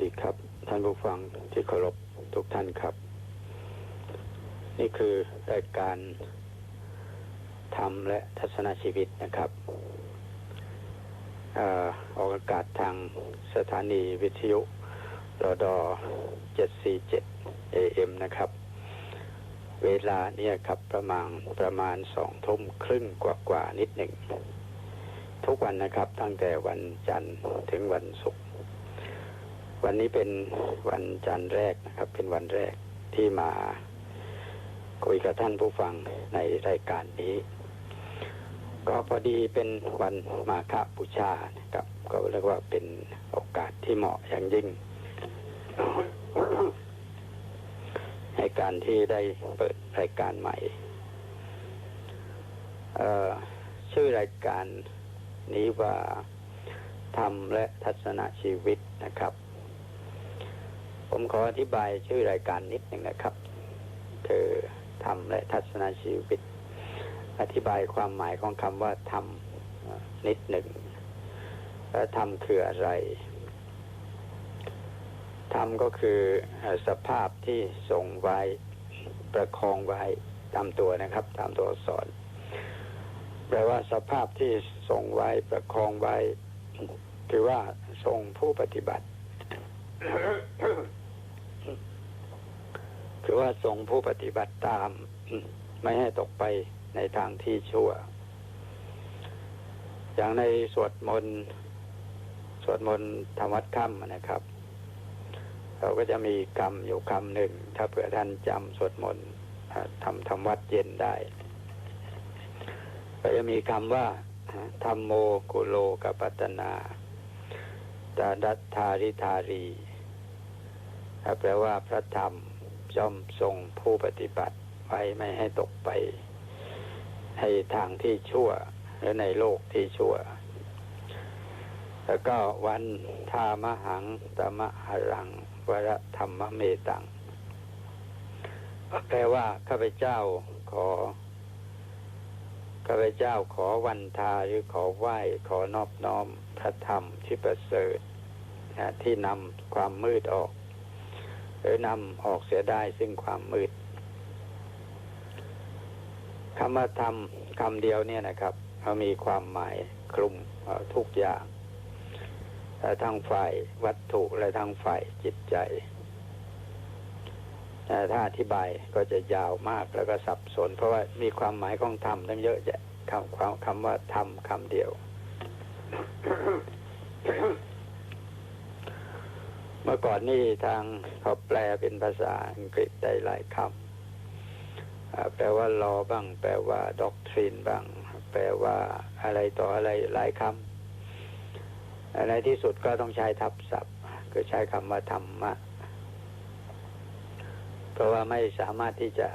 ดีครับ ท่านผู้ฟังที่เคารพทุกท่านครับ นี่คือรายการธรรมและทัศนชีวิตนะครับอาออกอากาศทางสถานีวิทยุรด747 AM นะครับ เวลาเนี่ยครับประมาณประมาณสองทุ่มครึ่งกว่ากว่านิดหนึ่ง ทุกวันนะครับตั้งแต่วันจันทร์ถึงวันศุกร์ วันนี้เป็นวันจันทร์แรกนะครับ เป็นวันแรกที่มาคุยกับท่านผู้ฟังในรายการนี้ ก็พอดีเป็นวันมาฆบูชานะครับ ก็เรียกว่าเป็นโอกาสที่เหมาะอย่างยิ่ง ในการที่ได้เปิดรายการใหม่เอ่อชื่อรายการนี้ว่าธรรมและทัศนชีวิตนะครับ ผมขออธิบายชื่อรายการนิดหนึ่งนะครับ คือธรรมและทัศนชีวิต อธิบายความหมายของคำว่าธรรมนิดหนึ่งและธรรมคืออะไรธรรมก็คือเอ่อสภาพที่ทรงไว้ประคองไว้ตามตัวนะครับ ตามตัวอักษรแปลว่าสภาพที่ทรงไว้ประคองไว้ คือว่าทรงผู้ปฏิบัติ คือว่าทรงผู้ปฏิบัติตาม ไม่ให้ตกไปในทางที่ชั่ว อย่างในสวดมนต์สวดมนต์ธรรมวัดค่ำนะครับ เราก็จะมีคำอยู่คำหนึ่ง ถ้าเผื่อท่านจำสวดมนต์อ่าทำทำวัดเย็นได้ ก็จะมีคำว่าธรรมโมกุโลกปัตตนาตาดัตธาริธารีแปลว่าพระธรรม ย่อมทรงผู้ปฏิบัติไว้ไม่ให้ตกไปในทางที่ชั่วหรือในโลกที่ชั่ว แล้วก็วันทามหังตมะหรังวรธรรมเมตังแปลว่าข้าพเจ้าขอข้าพเจ้าขอวันทาหรือขอไหว้ขอนอบน้อมพระธรรมที่ประเสริฐนะที่นำความมืดออก หรือนำออกเสียได้ซึ่งความมืดคำว่าธรรมคำเดียวเนี่ยนะครับเขามีความหมายคลุมทุกอย่างแต่ทั้งฝ่ายวัตถุและทั้งฝ่ายจิตใจแต่ถ้าอธิบายก็จะยาวมากแล้วก็สับสน เพราะว่ามีความหมายของธรรมตั้งเยอะแยะคำคำว่าธรรมคำเดียว มื่อก่อนนี่ทางเขาแปลเป็นภาษาอังกฤษได้หลายคำแปลว่า law บ้าง แปลว่า doctrine บ้าง แปลว่าอะไรต่ออะไรหลายคำในที่สุดก็ต้องใช้ทับศัพท์คือใช้คำว่าธรรมะเพราะว่าไม่สามารถที่จะ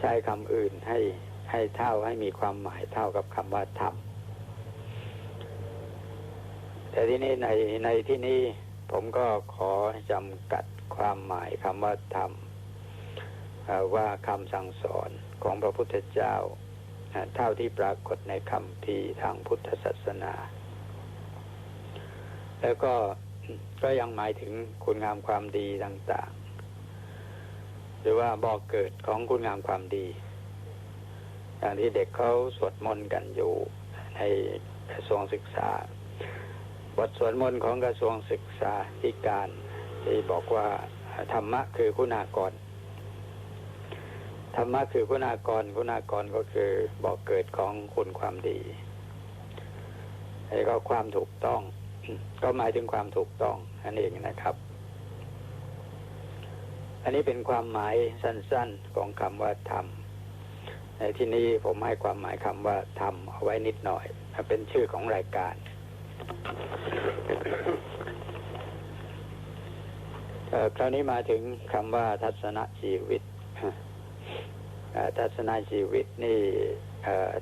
ใช้คำอื่นให้ให้เท่าให้มีความหมายเท่ากับคำว่าธรรม แต่ที่นี้ในในที่นี้ผมก็ขอจำกัดความหมายคำว่าธรรมว่าคำสั่งสอนของพระพุทธเจ้าเท่าที่ปรากฏในคำพีร์ทางพุทธศาสนา แล้วก็ก็ยังหมายถึงคุณงามความดีต่างๆ หรือว่าบอกเกิดของคุณงามความดี อย่างที่เด็กเขาสวดมนต์กันอยู่ในกระทรวงศึกษา บทสวดมนต์ของกระทรวงศึกษาธิการ ที่บอกว่าธรรมะคือคุณากรธรรมะคือคุณากรคุณากรก็คือบอกเกิดของคุณความดีแล้วก็ความถูกต้อง ก็หมายถึงความถูกต้องนั่นเองนะครับ อันนี้เป็นความหมายสั้น ๆของคำว่าธรรมในที่นี้ผมให้ความหมายคำว่าธรรมเอาไว้นิดหน่อยเป็นชื่อของรายการ คราวนี้มาถึงคำว่าทัศนชีวิตทัศนชีวิตนี่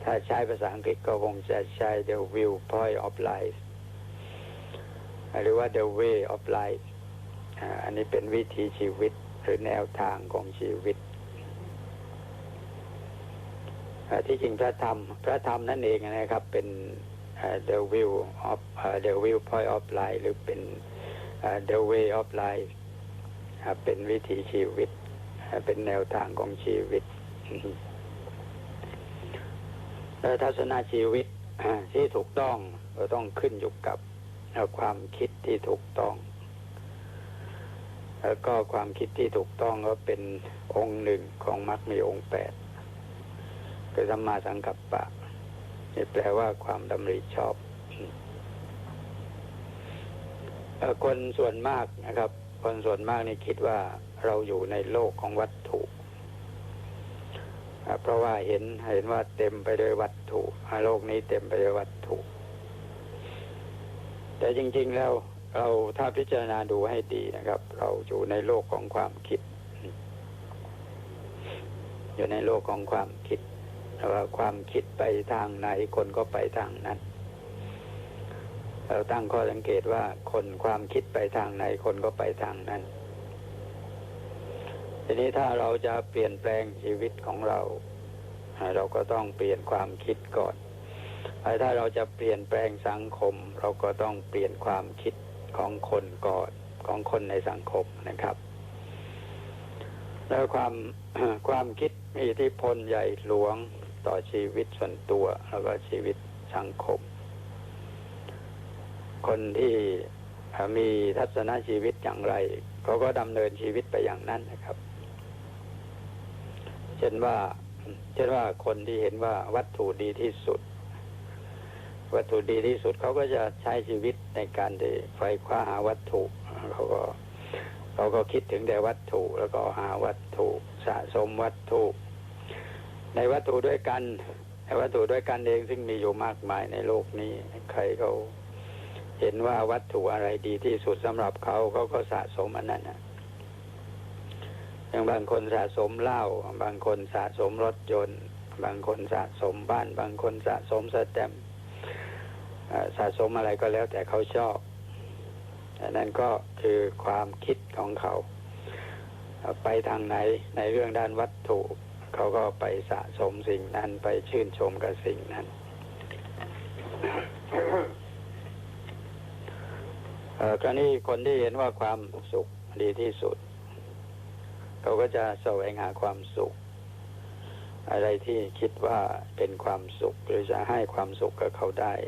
ถ้าใช้ภาษาอังกฤษก็คงจะใช้ the viewpoint of life หรือว่า the way of life อันนี้เป็นวิถีชีวิตหรือแนวทางของชีวิต ที่จริงพระธรรม พระธรรมนั่นเองนะครับเป็น the view of uh, the viewpoint of life หรือเป็น the way of life เป็นวิถีชีวิต เป็นแนวทางของชีวิตแล้วทัศนชีวิตที่ถูกต้องก็ต้องขึ้นอยู่กับความคิดที่ถูกต้อง แล้วก็ความคิดที่ถูกต้องก็เป็นองค์หนึ่งของมรรคมีองค์แปดคือสัมมาสังกัปปะ แปลว่าความดำริชอบคนส่วนมากนะครับ คนส่วนมากนี่คิดว่าเราอยู่ในโลกของวัตถุ เพราะว่าเห็นเห็นว่าเต็มไปด้วยวัตถุโลกนี้เต็มไปด้วยวัตถุ แต่จริง ๆแล้วเราถ้าพิจารณาดูให้ดีนะครับ เราอยู่ในโลกของความคิด อยู่ในโลกของความคิด ว่าความคิดไปทางไหนคนก็ไปทางนั้น เราตั้งข้อสังเกตว่าคนความคิดไปทางไหนคนก็ไปทางนั้น ทีนี้ถ้าเราจะเปลี่ยนแปลงชีวิตของเรา เราก็ต้องเปลี่ยนความคิดก่อน ถ้าเราจะเปลี่ยนแปลงสังคม เราก็ต้องเปลี่ยนความคิดของคนก่อนของคนในสังคมนะครับ แล้วความความคิดมีอิทธิพลใหญ่หลวง ต่อชีวิตส่วนตัวแล้วก็ชีวิตสังคม คนที่มีทัศนชีวิตอย่างไรเขาก็ดำเนินชีวิตไปอย่างนั้นนะครับ เช่นว่า เช่นว่าคนที่เห็นว่าวัตถุดีที่สุด วัตถุดีที่สุดเขาก็จะใช้ชีวิตในการที่ไฟคว้าหาวัตถุเขาก็เขาก็คิดถึงแต่วัตถุแล้วก็หาวัตถุสะสมวัตถุ ในวัตถุด้วยกันในวัตถุด้วยกันเองซึ่งมีอยู่มากมายในโลกนี้ ใครเขาเห็นว่าวัตถุอะไรดีที่สุดสำหรับเขาเขาก็สะสมอันนั้นนะอย่างบางคนสะสมเหล้าบางคนสะสมรถยนต์ บางคนสะสมบ้าน บางคนสะสมสแตมสะสมอะไรก็แล้วแต่เขาชอบอันนั้นก็คือความคิดของเขา ไปทางไหนในเรื่องด้านวัตถุ เขาก็ไปสะสมสิ่งนั้นไปชื่นชมกับสิ่งนั้นเอ่อกรณีคนที่เห็นว่าความสุขดีที่สุด เขาก็จะแสวงหาความสุข อะไรที่คิดว่าเป็นความสุข หรือจะให้ความสุขกับเขาได้